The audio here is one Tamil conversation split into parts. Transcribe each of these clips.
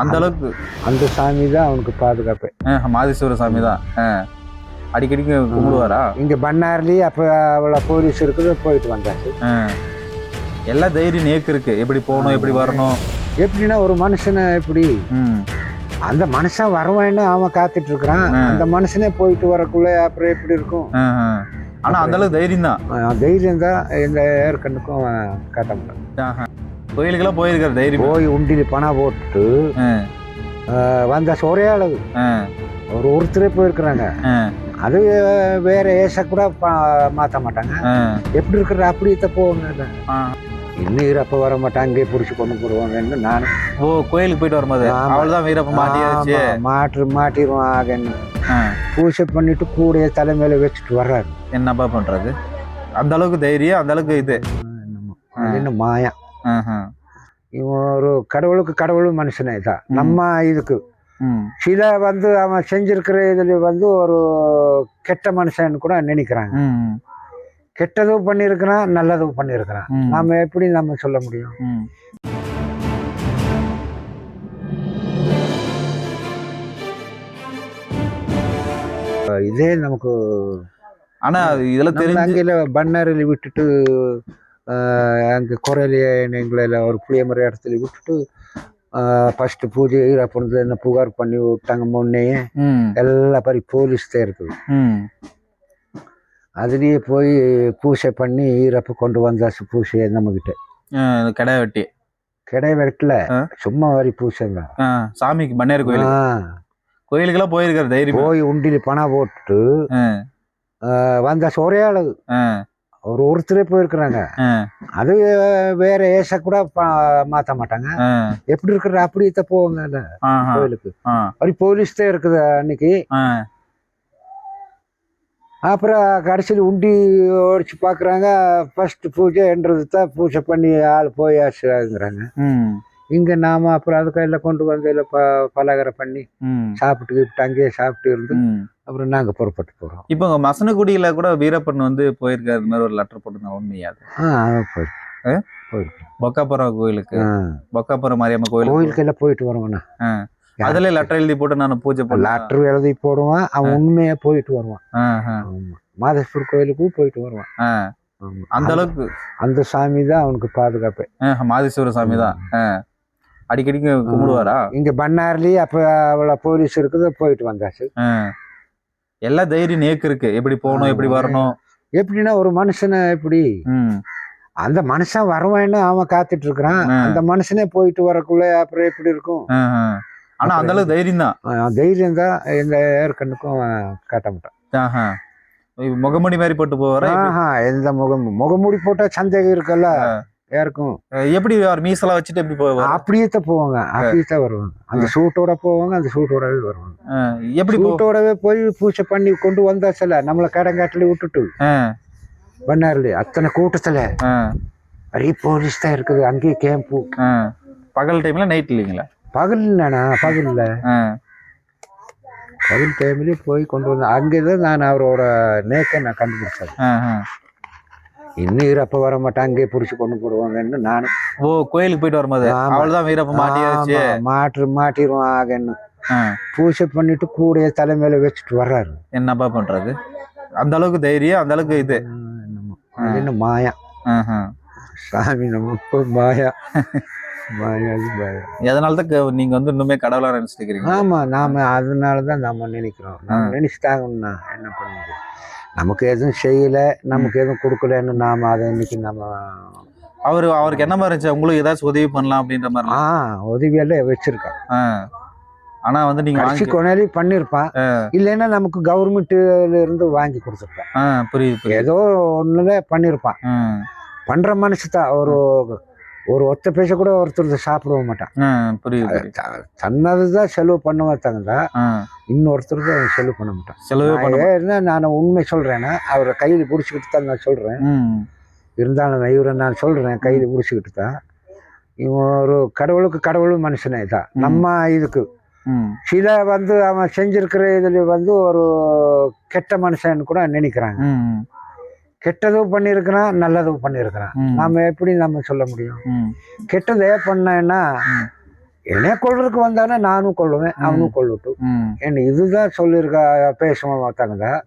அந்த அளவுக்கு. அந்த சாமி தான் அவனுக்கு பாதுகாப்பு. மாதேஸ்வர சாமி தான். அடிக்கடிக்கு கும்பிடுவாரா? இங்க பண்ணார்லயே அப்ப அவ்வளோ போலீஸ் இருக்குது போயிட்டு வந்தாச்சு. எல்லா தைரியம் நேக்கு இருக்கு. எப்படி போகணும் எப்படி வரணும்? எப்படின்னா ஒரு மனுஷனை எப்படி அந்த மனுஷன் வருவான்னு அவன் காத்துட்டு இருக்கிறான். அந்த மனுஷனே போயிட்டு வரக்குள்ள அப்புறம் எப்படி இருக்கும். ஆனா அந்த அளவுக்கு தைரியம் தான். தைரியம் தான் எந்த ஏற்கண்ணுக்கும் அவன் காட்ட முடியும். கோயிலுக்கெல்லாம் போயிருக்காரு தைரியம். போய் உண்டியில் பணம் போட்டு வந்தாச்சு ஒரே அளவு ஒரு ஒருத்தரே போயிருக்கிறாங்க. அது வேற ஏச கூட மாத்த மாட்டாங்க. எப்படி இருக்கிற அப்படியே போவாங்க ஆஹ். இன்னும் இருப்ப வர மாட்டாங்க அங்கேயே பிடிச்சி கொண்டு போடுவாங்கன்னு நானும். ஓ கோயிலுக்கு போயிட்டு வரும்போது? ஆமா. அவள்தான் வீரப்ப மாட்டியாச்சு ஆமா, மாட்டு மாட்டிடுவான் ஆகன்னு ஆஹ். பூஜை பண்ணிட்டு கூடைய தலைமையில வச்சுட்டு வர்றாரு. என்னப்பா பண்றது? அந்த அளவுக்கு தைரியம் அந்த அளவுக்கு இது. என்ன. இவன் ஒரு கடவுளுக்கு கடவுளும் மனுஷனே தான். நம்ம இதுக்கு. சில வந்து அவன் செஞ்சிருக்கிற இதுல வந்து ஒரு கெட்ட மனுஷன் கூட நினைக்கிறாங்க. கெட்டதும் பண்ணியிருக்கிறான் நல்லதும் பண்ணியிருக்கிறான். நாம எப்படி நம்ம சொல்ல முடியும்? இதே நமக்கு ஆனா இதுல தெரிஞ்சு பண்ணாரில் விட்டுட்டு அங்க குறையில எங்களை ஒரு புளியமர இடத்துல விட்டுட்டு ஃபர்ஸ்ட் பூஜை அப்படின்னு என்ன புகார் பண்ணி விட்டாங்க முன்னே. ம். எல்லா பரி போலீஸ் தான் இருக்குது. அதுலேயே போய் பூஜை பண்ணி ஈரப்பு கொண்டு வந்தாச்சு ஆஹ், இது கடை வெட்டி. கிடை வெட்டல. சும்மா வரி பூசை ஆஹ், சாமிக்கு மன்னியார் கோயில் கோயிலுக்கெல்லாம் போயிருக்காரு தைரியம். போய் உண்டியில் பணம் போட்டு வந்தாச்சு ஒரே அளவு ஒரு ஒருத்தரே போயிருக்கிறாங்க. அது வேற ஏச கூட மாத்த மாட்டாங்க. எப்படி இருக்கிற அப்படியே போவாங்க கோயிலுக்கு. அப்படி போலீஸ் தான் இருக்குது அன்னைக்கு. அப்புறம் கடைசியில் உண்டி ஓடிச்சு பார்க்குறாங்க ஃபர்ஸ்ட் பூஜைன்றது தான் பூஜை பண்ணி ஆள் போயாச்சுங்கிறாங்க. ம், இங்கே நாம அப்புறம் அது கையில் கொண்டு வந்து இதில் ப பலகாரம் பண்ணி சாப்பிட்டு கிப்பிட்டு அங்கேயே சாப்பிட்டு இருந்து. அப்புறம் நாங்கள் புறப்பட்டு போகிறோம் இப்போ உங்க மசனகுடியில கூட வீரப்பன் வந்து போயிருக்காரு. இந்த மாதிரி ஒரு லெட்டர் போட்டுருந்தா உண்மையாது ஆ பொக்காப்புறம் கோயிலுக்கு. பொக்காப்புறம் மாரியம்மன் கோயிலுக்கு. கோயிலுக்கெல்லாம் போயிட்டு வருவாண்ணா அதுல லெட்டர் எழுதி போட்டு நான் பூஜை பண்ணேன் லாட்ரு எழுதி போடுவான். அவன் உண்மையா போயிட்டு வருவான். மாதேஸ்வர் கோயிலுக்கும் போயிட்டு வருவான். அந்த அளவுக்கு? அந்த சாமி தான் அவனுக்கு பாதுகாப்பு. மாதேஸ்வர சாமி தான். அடிக்கடிக்கு கும்பிடுவாரா? இங்க பண்ணார்லயே அப்ப அவ்வளவு போலீஸ் இருக்குது போயிட்டு வந்தாச்சு. எல்லா தைரியம் நேக்கு இருக்கு. எப்படி போகணும் எப்படி வரணும்? எப்படின்னா ஒரு மனுஷனை எப்படி? அந்த மனுஷன் வருவான்னு அவன் காத்துட்டு இருக்கிறான். அந்த மனுஷனே போயிட்டு வரக்குள்ள அப்புறம் எப்படி இருக்கும். ஆனா அந்த அளவுக்கு தைரியம் தான். தைரியம் தான் எந்த ஏற்கண்ணுக்கும் அவன் காட்ட மாட்டான். முகமூடி மாதிரி போட்டு போவாரா? எந்த முகம் முகமூடி போட்டா சந்தேகம் இருக்குல்ல? அஹ் எப்படி மீசெல்லாம் வச்சுட்டு எப்படி போவார்? அப்படியே தான் போவாங்க. அப்படியே தான் வருவாங்க. அந்த சூட்டோட போவாங்க அந்த சூட்டோடவே வருவாங்க. எப்படி சூட்டோடவே போய் பூஜை பண்ணி கொண்டு வந்தாச்சுல நம்மளை கடங்காட்டில விட்டுட்டு. பண்ணார்ல அத்தனை கூட்டத்துல. நிறைய போலீஸ் தான் இருக்குது அங்கேயே கேம்பு. பகல் டைம்ல நைட் இல்லைங்களா? பகல் இல்லைண்ணா பகல்ல அஹ். பகல் டைம்லயே போய் கொண்டு வந்தேன் அங்கேதான் நான் அவரோட நேக்க நான் கண்டுபிடிச்சேன். இன்னும் இருப்ப வர மாட்டான் அங்கேயே பிடிச்சி கொண்டு போடுவாங்கன்னு நானும். ஓ கோயிலுக்கு போயிட்டு வரும்போது? ஆமா. அவள்தான் வீரப்ப மாட்டியாச்சு. மாட்டு மாட்டிடுவான் ஆகன்னு. பூஜை பண்ணிட்டு கூடைய தலைமையில வச்சுட்டு வர்றாரு. என்னப்பா பண்றது? அந்த அளவுக்கு தைரியம் அந்த அளவுக்கு இது. அஹ் அஹ். சாமி நம்ம மாயா. மாயா மாயா. எதனால தான் க- நீங்க வந்து இன்னுமே கடவுளா நினைச்சிட்டு இருக்கிறீங்க? ஆமா நாம அதனால தான் நம்ம நினைக்கிறோம். நம்ம ஆ. நினைச்சிட்டாங்கன்னா என்ன பண்ண முடியும் நமக்கு எதுவும் செய்யல நமக்கு எதுவும் கொடுக்கலன்னு நாம அதை இன்னைக்கு நம்ம அவரு அவருக்கு என்ன மாதிரி இருந்துச்சு? உங்களுக்கு ஏதாச்சும் உதவி பண்ணலாம் அப்படின்ற மாதிரி ஆ உதவியெல்லாம் வச்சிருக்கான் அஹ். ஆனா வந்து நீங்க கடைசி வாங்கி கொண்டாடி பண்ணியிருப்பான் இல்லைன்னா நமக்கு கவர்மெண்ட்ல இருந்து வாங்கி கொடுத்துருப்பான் புரியுது ஏதோ ஒண்ணுல பண்ணியிருப்பான். பண்ற மனுஷன் தான். ஒரு ஒரு ஒத்த பைசா கூட ஒருத்தர் சாப்பிட மாட்டான். புரியுது தன்னதுதான் செலவு பண்ணுவா தகுந்தா அஹ். இன்னொருத்தர் தான் செலவு பண்ண மாட்டான். செலவே பண்ண நான் உண்மை சொல்றேன்னா அவரை கையில் பிடிச்சிக்கிட்டு தான் நான் சொல்றேன். ம். இருந்தாலும் இவரை நான் சொல்றேன் கையில் பிடிச்சிக்கிட்டு தான். இவன் ஒரு கடவுளுக்கு கடவுளும் மனுஷனே தான். நம்ம இதுக்கு. சில வந்து அவன் செஞ்சிருக்கிற இதுல வந்து ஒரு கெட்ட மனுஷன் கூட நினைக்கிறாங்க. கெட்டதும் பண்ணியிருக்கிறான் நல்லதும் பண்ணியிருக்கிறான். நாம எப்படி நம்ம சொல்ல முடியும்? கெட்டதே பண்ணேன்னா. என்னைய கொள்றதுக்கு வந்தானே நானும் கொள்ளுவேன் அவனும் கொள்ளட்டும் என்ன இதுதான் சொல்லியிருக்கா பேசுவோம் ஒருத்தங்க தான்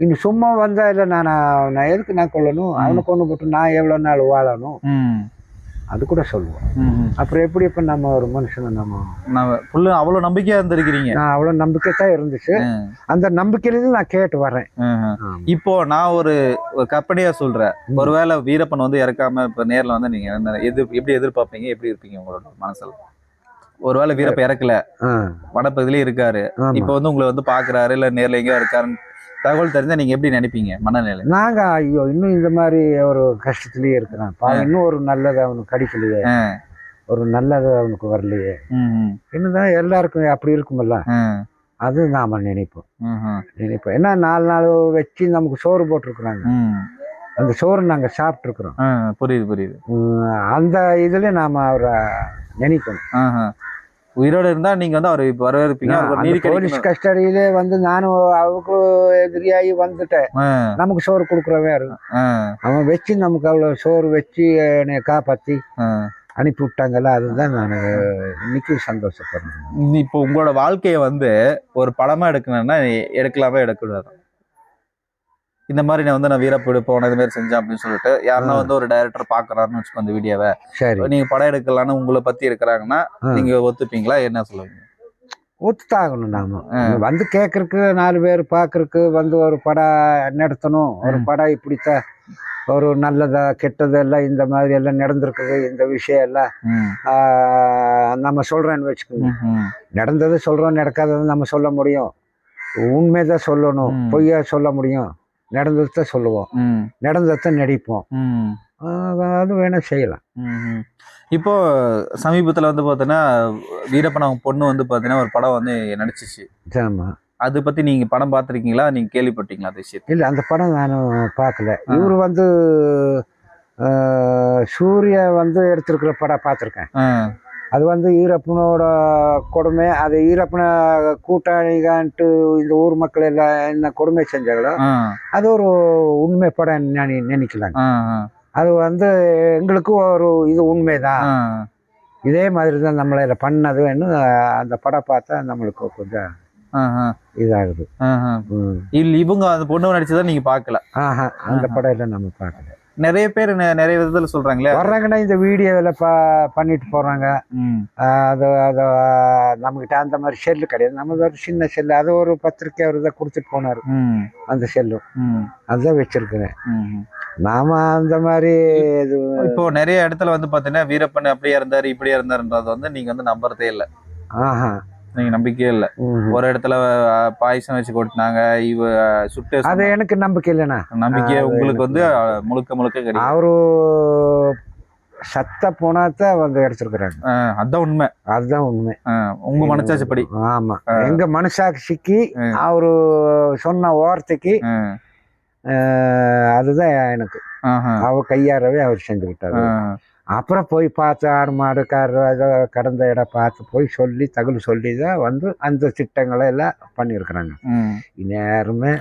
இன்னும் சும்மா வந்தா இல்லை நான் நான் எதுக்கு நான் கொள்ளணும் அவனை கொண்டு போட்டு நான் எவ்வளோ நாள் வாழணும்? அது கூட சொல்லுவோம். அப்புறம் எப்படி இப்போ நம்ம ஒரு மனுஷனை நம்ம நான் ஃபுல்லு அவ்வளோ நம்பிக்கையா இருந்திருக்கிறீங்க. நான் அவ்வளோ நம்பிக்கை தான் இருந்துச்சு அந்த நம்பிக்கையிலேருந்து நான் கேட்டு வரேன். இப்போ நான் ஒரு ஒரு கற்பனையா சொல்றேன். ம். ஒருவேளை வீரப்பன் வந்து இறக்காம இப்ப நேர்ல வந்து நீங்க என்ன எதிர் எப்படி எதிர்பார்ப்பீங்க? எப்படி இருப்பீங்க உங்களோட மனசுல? ஒருவேளை வீரப்ப இறக்கல. வனப்பகுதியிலே இருக்காரு. இப்போ வந்து உங்களை வந்து பாக்குறாரு இல்ல நேர்ல எங்கேயோ இருக்காருன்னு தகவல் தெரிஞ்சா நீங்க எப்படி நினைப்பீங்க மனநிலை? நாங்க ஐயோ இன்னும் இந்த மாதிரி ஒரு கஷ்டத்துலயே இருக்கிறான். இன்னும் ஒரு நல்லது அவனுக்கு கிடைக்கலையே. ஒரு நல்லது அவனுக்கு வரலையே. என்னதான் எல்லாருக்கும் அப்படி இருக்குமல்ல? அது நாம நினைப்போம். நினைப்போம். ஏன்னா நாலு நாள் வச்சு நமக்கு சோறு போட்டிருக்கிறாங்க. அந்த சோறு நாங்க சாப்பிட்ருக்குறோம் ஆ, புரியுது புரியுது. அந்த இதுல நாம அவரை நினைக்கணும். உயிரோட இருந்தா நீங்க வந்து அவரை வரவேற்பீங்க. போலீஸ். கஸ்டடியிலே வந்து நானும் அவருக்கு எதிரியாகி வந்துட்டேன். நமக்கு சோறு கொடுக்குறவன் இருக்கு ஆ, அவன் வச்சு நமக்கு அவ்வளோ சோறு வச்சு என்னை காப்பாற்றி ஆ. அனுப்பி விட்டாங்கல்ல அதுதான் நான் இன்னைக்கு சந்தோஷப்படுறேன். இப்போ உங்களோட வாழ்க்கைய வந்து ஒரு படமா எடுக்கணும்னா எடுக்கலாமே எடுக்கூடாது இந்த மாதிரி நான் வந்து நான் வீரப்பு எடுப்போம் இது மாதிரி செஞ்சேன் அப்படின்னு சொல்லிட்டு யாருன்னா. வந்து ஒரு டைரக்டர் பாக்குறாருன்னு வச்சுக்கோ அந்த வீடியோவை. சரி. நீங்க படம் எடுக்கலாம்னு உங்களை பத்தி இருக்கிறாங்கன்னா. நீங்க ஒத்துப்பீங்களா? என்ன சொல்லுவீங்க? ஒத்துத்தாகணும் நாம. வந்து கேட்கறக்கு நாலு பேர் பார்க்கறக்கு வந்து ஒரு படம் நடத்தணும். ஒரு. படம் இப்படித்தான் ஒரு நல்லதா கெட்டது எல்லாம் இந்த மாதிரி எல்லாம் நடந்திருக்குது இந்த விஷயம் எல்லாம். நம்ம சொல்றேன்னு வச்சுக்கோங்க. நடந்தது சொல்றோம் நடக்காதது நம்ம சொல்ல முடியும். உண்மைதான் சொல்லணும். பொய்யா சொல்ல முடியும். நடந்ததை சொல்லுவோம். நடந்ததை நடிப்போம். அது வேணா செய்யலாம். இப்போ சமீபத்துல வந்து பாத்தீங்கன்னா வீரப்பன் அவங்க பொண்ணு வந்து பாத்தீங்கன்னா ஒரு படம் வந்து நடிச்சிச்சு. ஆமா. அதை பத்தி நீங்க படம் பார்த்திருக்கீங்களா நீங்க கேள்விப்பட்டீங்களா அந்த விஷயத்தை? இல்லை அந்த படம் நானும் பார்க்கல. இவர் வந்து சூர்யா வந்து எடுத்திருக்கிற படம் பார்த்துருக்கேன் அது வந்து ஈரப்பனோட கொடுமை அது ஈரப்பனை கூட்டாளிகான்ட்டு இந்த ஊர் மக்கள் எல்லாம் என்ன கொடுமை செஞ்சாங்களோ அது ஒரு உண்மை படம் நான் நினைக்கலாங்க. அது வந்து எங்களுக்கு ஒரு இது உண்மைதான். இதே மாதிரி தான் நம்மளை பண்ணதுன்னு அந்த படம் பார்த்தா நம்மளுக்கு கொஞ்சம் இதாகுது. இல்ல இவங்க அந்த பொண்ணு நடிச்சதை நீங்க பார்க்கல. ஆஹா அந்த. படம் எல்லாம் நம்ம பார்க்கல. நிறைய பேர் நிறைய விதத்துல சொல்றாங்களே. வர்றாங்கன்னா இந்த வீடியோவில் ப பண்ணிட்டு போகிறாங்க ம், அது அது நம்மக்கிட்ட அந்த மாதிரி செல்லு கிடையாது. நம்ம ஒரு சின்ன செல்லு அது ஒரு பத்திரிக்கை அவர் தான் கொடுத்துட்டு போனார். அந்த செல்லு அதுதான் வச்சிருக்கிறேன். நாம அந்த மாதிரி இது இப்போ நிறைய இடத்துல வந்து பாத்தீங்கன்னா வீரப்பன் அப்படியே இருந்தாரு இப்படியே இருந்தாருன்றது வந்து நீங்க வந்து நம்புறதே இல்ல. ஆஹா. நீங்க நம்பிக்கையே இல்ல. ஒரு இடத்துல பாயசம் வச்சு கொட்டினாங்க இவ சுட்டு அது. எனக்கு நம்பிக்கை இல்லைண்ணா. நம்பிக்கை உங்களுக்கு வந்து முழுக்க முழுக்க கிடையாது. அவரு சத்த போனாதான் வந்து எடுத்திருக்கிறாங்க அஹ், அதான் உண்மை. அதுதான் உண்மை. உங்க மனசாட்சிப்படி ஆமா. எங்க மனசாட்சிக்கு. அவரு சொன்ன வார்த்தைக்கு அதுதான் எனக்கு. அவர் கையாரவே அவர் செஞ்சு விட்டாரு அப்புறம் போய் பார்த்து ஆடு மாடு கார் ஏதோ கடந்த இடம் பார்த்து போய் சொல்லி தகவல் சொல்லி தான் வந்து அந்த திட்டங்களை எல்லாம் பண்ணியிருக்கிறாங்க. நேரமே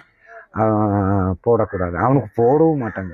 போடக்கூடாது. அவனுக்கு போடவும் மாட்டாங்க.